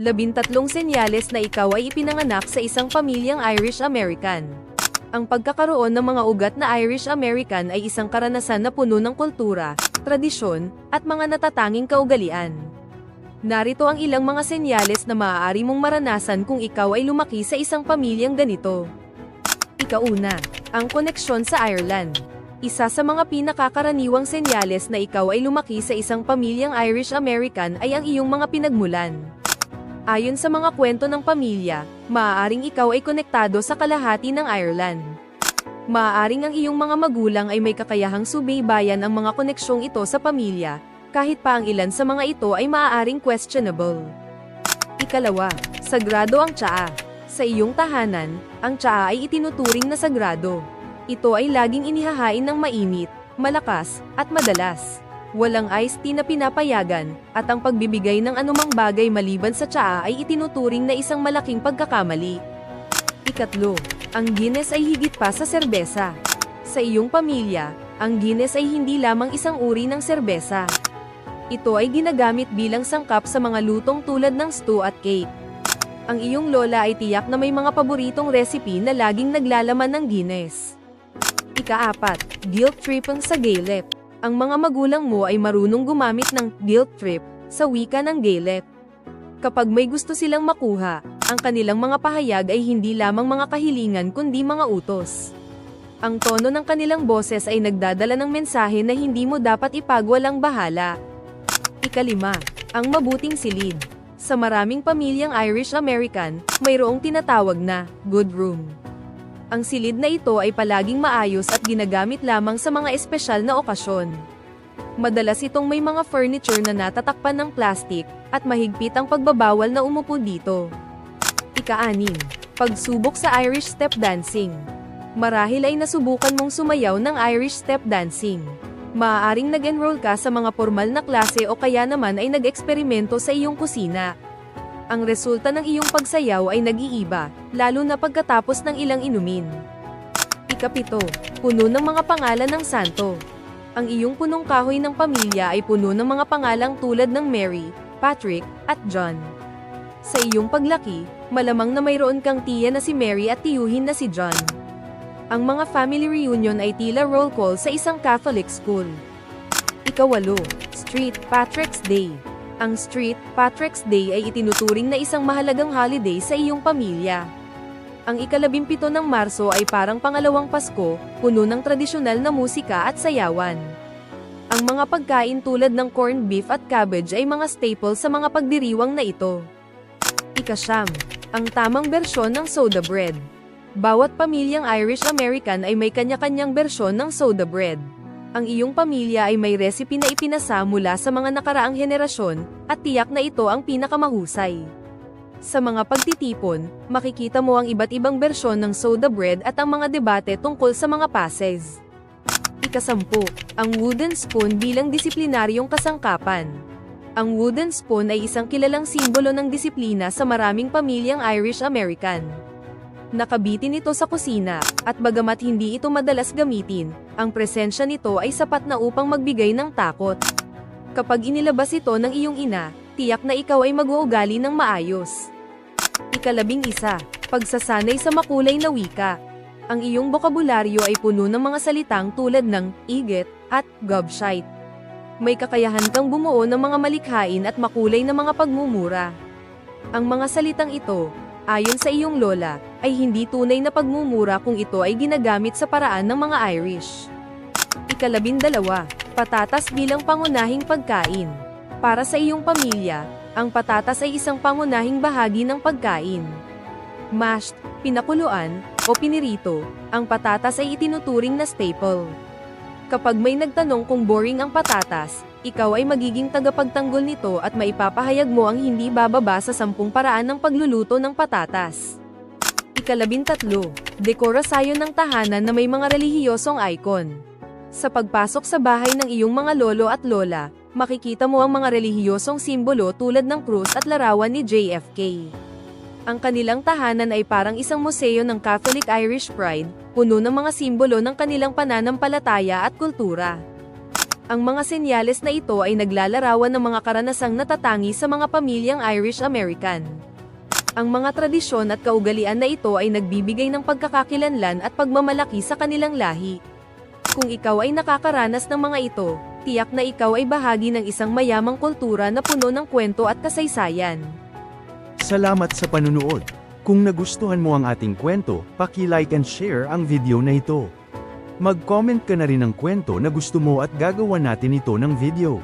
Labintatlong senyales na ikaw ay ipinanganak sa isang pamilyang Irish-American. Ang pagkakaroon ng mga ugat na Irish-American ay isang karanasan na puno ng kultura, tradisyon, at mga natatanging kaugalian. Narito ang ilang mga senyales na maaari mong maranasan kung ikaw ay lumaki sa isang pamilyang ganito. Ikauna, ang koneksyon sa Ireland. Isa sa mga pinakakaraniwang senyales na ikaw ay lumaki sa isang pamilyang Irish-American ay ang iyong mga pinagmulan. Ayon sa mga kwento ng pamilya, maaaring ikaw ay konektado sa kalahati ng Ireland. Maaaring ang iyong mga magulang ay may kakayahang subaybayan ang mga koneksyong ito sa pamilya, kahit pa ang ilan sa mga ito ay maaaring questionable. Ikalawa, sagrado ang tsaa. Sa iyong tahanan, ang tsaa ay itinuturing na sagrado. Ito ay laging inihahain ng mainit, malakas, at madalas. Walang iced tea na pinapayagan, at ang pagbibigay ng anumang bagay maliban sa tsaa ay itinuturing na isang malaking pagkakamali. Ikatlo, ang Guinness ay higit pa sa serbesa. Sa iyong pamilya, ang Guinness ay hindi lamang isang uri ng serbesa. Ito ay ginagamit bilang sangkap sa mga lutong tulad ng stew at cake. Ang iyong lola ay tiyak na may mga paboritong recipe na laging naglalaman ng Guinness. Ikaapat, guilt tripping sa Gaelic. Ang mga magulang mo ay marunong gumamit ng guilt trip sa wika ng Gaelic. Kapag may gusto silang makuha, ang kanilang mga pahayag ay hindi lamang mga kahilingan kundi mga utos. Ang tono ng kanilang boses ay nagdadala ng mensahe na hindi mo dapat ipagwalang bahala. Ikalima, ang mabuting silid. Sa maraming pamilyang Irish-American, mayroong tinatawag na good room. Ang silid na ito ay palaging maayos at ginagamit lamang sa mga espesyal na okasyon. Madalas itong may mga furniture na natatakpan ng plastic, at mahigpit ang pagbabawal na umupo dito. Ika-anim, pagsubok sa Irish step dancing. Marahil ay nasubukan mong sumayaw ng Irish step dancing. Maaaring nag-enroll ka sa mga formal na klase o kaya naman ay nag-eksperimento sa iyong kusina. Ang resulta ng iyong pagsayaw ay nag-iiba, lalo na pagkatapos ng ilang inumin. Ikapito, puno ng mga pangalan ng santo. Ang iyong punong kahoy ng pamilya ay puno ng mga pangalang tulad ng Mary, Patrick, at John. Sa iyong paglaki, malamang na mayroon kang tiya na si Mary at tiyuhin na si John. Ang mga family reunion ay tila roll call sa isang Catholic school. Ikawalo, Street Patrick's Day. Ang Street Patrick's Day ay itinuturing na isang mahalagang holiday sa iyong pamilya. Ang ikalabimpito ng Marso ay parang pangalawang Pasko, puno ng tradisyonal na musika at sayawan. Ang mga pagkain tulad ng corned beef at cabbage ay mga staple sa mga pagdiriwang na ito. Ikasyam, ang tamang bersyon ng soda bread. Bawat pamilyang Irish-American ay may kanya-kanyang bersyon ng soda bread. Ang iyong pamilya ay may recipe na ipinasa mula sa mga nakaraang henerasyon, at tiyak na ito ang pinakamahusay. Sa mga pagtitipon, makikita mo ang iba't ibang bersyon ng soda bread at ang mga debate tungkol sa mga passes. Ikasampu, ang wooden spoon bilang disiplinaryong kasangkapan. Ang wooden spoon ay isang kilalang simbolo ng disiplina sa maraming pamilyang Irish-American. Nakabitin ito sa kusina, at bagamat hindi ito madalas gamitin, ang presensya nito ay sapat na upang magbigay ng takot. Kapag inilabas ito ng iyong ina, tiyak na ikaw ay mag-uugali ng maayos. Ikalabing isa, pagsasanay sa makulay na wika. Ang iyong bokabularyo ay puno ng mga salitang tulad ng igit at gobshite. May kakayahan kang bumuo ng mga malikhain at makulay na mga pagmumura. Ang mga salitang ito, ayon sa iyong lola, ay hindi tunay na pagmumura kung ito ay ginagamit sa paraan ng mga Irish. Ikalabindalawa, patatas bilang pangunahing pagkain. Para sa iyong pamilya, ang patatas ay isang pangunahing bahagi ng pagkain. Mashed, pinakuluan, o pinirito, ang patatas ay itinuturing na staple. Kapag may nagtanong kung boring ang patatas, ikaw ay magiging tagapagtanggol nito at maipapahayag mo ang hindi bababa sa sampung paraan ng pagluluto ng patatas. Ikalabintatlo, dekorasyon ng tahanan na may mga relihiyosong icon. Sa pagpasok sa bahay ng iyong mga lolo at lola, makikita mo ang mga relihiyosong simbolo tulad ng krus at larawan ni JFK. Ang kanilang tahanan ay parang isang museo ng Catholic Irish pride, puno ng mga simbolo ng kanilang pananampalataya at kultura. Ang mga senyales na ito ay naglalarawan ng mga karanasang natatangi sa mga pamilyang Irish-American. Ang mga tradisyon at kaugalian na ito ay nagbibigay ng pagkakakilanlan at pagmamalaki sa kanilang lahi. Kung ikaw ay nakakaranas ng mga ito, tiyak na ikaw ay bahagi ng isang mayamang kultura na puno ng kwento at kasaysayan. Salamat sa panunood. Kung nagustuhan mo ang ating kwento, paki-like and share ang video na ito. Mag-comment ka na rin ng kwento na gusto mo at gagawa natin ito ng video.